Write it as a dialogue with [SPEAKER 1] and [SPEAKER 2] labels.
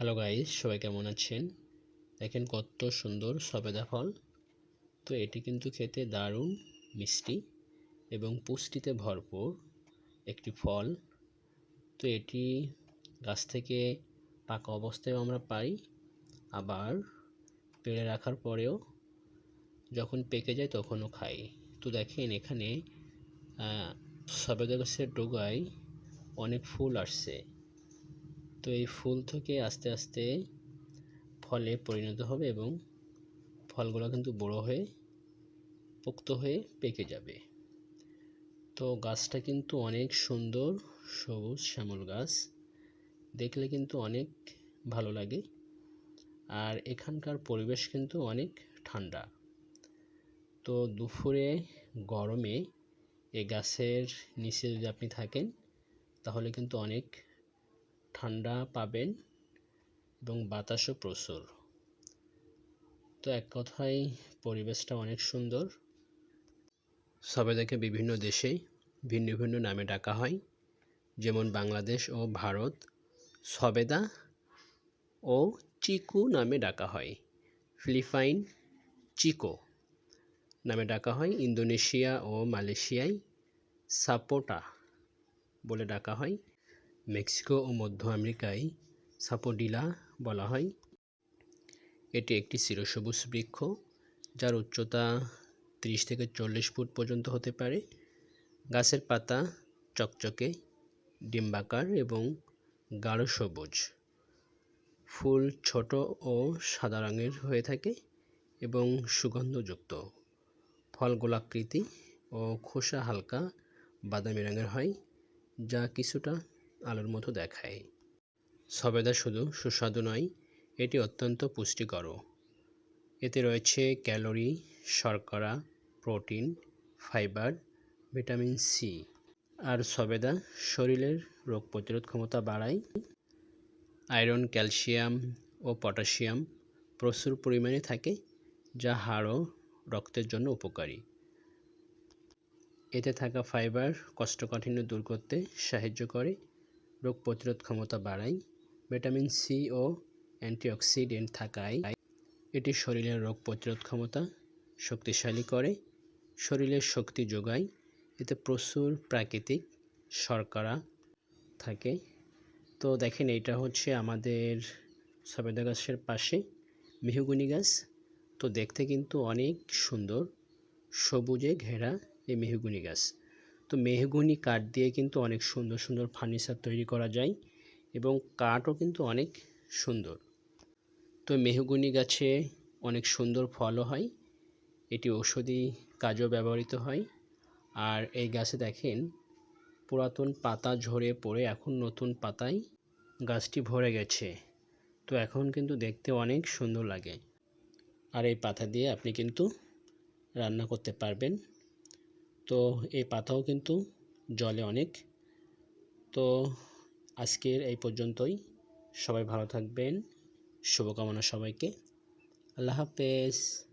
[SPEAKER 1] Hello guys সবাই কেমন আছেন? দেখেন কত সুন্দর সবেদা ফল। তো এটি কিন্তু খেতে দারুণ, মিষ্টি এবং পুষ্টিতে ভরপুর একটি ফল। তো এটি গাছ থেকে পাকা অবস্থায় আমরা পাই, আবার পেড়ে রাখার পরেও যখন পেকে যায় তখনও খাই। তো দেখেন এখানে সবেদা গাছের ডোগায় অনেক ফুল আসছে। তো এই ফুল থেকে আস্তে আস্তে ফলে পরিণত হবে এবং ফলগুলো কিন্তু বড় হয়ে, পোক্ত হয়ে পেকে যাবে। তো গাছটা কিন্তু অনেক সুন্দর সবুজ শ্যামল গাছ। দেখলে কিন্তু অনেক ভালো লাগে। আর এখানকার পরিবেশ কিন্তু অনেক ঠান্ডা। তো দুপুরে, গরমে এই গাছের নিচে যদি আপনি থাকেন, তাহলে কিন্তু অনেক ঠান্ডা পাবেন এবং বাতাসও প্রচুর। তো এক কথায় পরিবেশটা অনেক সুন্দর। সবেদাকে বিভিন্ন দেশে ভিন্ন ভিন্ন নামে ডাকা হয়। যেমন বাংলাদেশ ও ভারত সবেদা ও চিকু নামে ডাকা হয়। ফিলিপাইন চিকো নামে ডাকা হয়। ইন্দোনেশিয়া ও মালয়েশিয়ায় সাপোটা বলে ডাকা হয়। মেক্সিকো ও মধ্য আমেরিকায় সাপোডিলা বলা হয়। এটি একটি চিরসবুজ বৃক্ষ, যার উচ্চতা ত্রিশ থেকে চল্লিশ ফুট পর্যন্ত হতে পারে। গাছের পাতা চকচকে, ডিম্বাকার এবং গাঢ় সবুজ। ফুল ছোট ও সাদা রঙের হয়ে থাকে এবং সুগন্ধযুক্ত। ফল গোলাকৃতি ও খোসা হালকা বাদামি রঙের হয়, যা কিছুটা আলোর মতো দেখায়। সবেদা শুধু সুস্বাদু নয়, এটি অত্যন্ত পুষ্টিকরও এতে রয়েছে ক্যালোরি, শর্করা, প্রোটিন, ফাইবার, ভিটামিন সি। আর সবেদা শরীরের রোগ প্রতিরোধ ক্ষমতা বাড়ায়। আয়রন, ক্যালসিয়াম ও পটাশিয়াম প্রচুর পরিমাণে থাকে, যা হাড় ও রক্তের জন্য উপকারী। এতে থাকা ফাইবার কষ্টকাঠিন্য দূর করতে সাহায্য করে রোগ প্রতিরোধ ক্ষমতা বাড়ায়, ভিটামিন সি ও অ্যান্টিঅক্সিডেন্ট থাকায় এটি শরীরের রোগ প্রতিরোধ ক্ষমতা শক্তিশালী করে, শরীরের শক্তি যোগায়, এতে প্রচুর প্রাকৃতিক শর্করা থাকে। তো দেখেন এটা হচ্ছে আমাদের সবেদা গাছের পাশে মেহগুনি গাছ। তো দেখতে কিন্তু অনেক সুন্দর, সবুজে ঘেরা এই মেহগুনি গাছ। তো মেহগুনি কাঠ দিয়ে কিন্তু অনেক সুন্দর সুন্দর ফার্নিচার তৈরি করা যায় এবং কাঠও কিন্তু অনেক সুন্দর। তো মেহগুনি গাছে অনেক সুন্দর ফলও হয়, এটি ঔষধি কাজও ব্যবহৃত হয়। আর এই গাছে দেখেন, পুরাতন পাতা ঝরে পড়ে এখন নতুন পাতায় গাছটি ভরে গেছে। তো এখন কিন্তু দেখতে অনেক সুন্দর লাগে। আর এই পাতা দিয়ে আপনি কিন্তু রান্না করতে পারবেন। তো এই পাতাও কিন্তু জলে অনেক। তো আজকের এই পর্যন্তই। সবাই ভালো থাকবেন। শুভকামনা সবাইকে। আল্লাহ হাফেজ।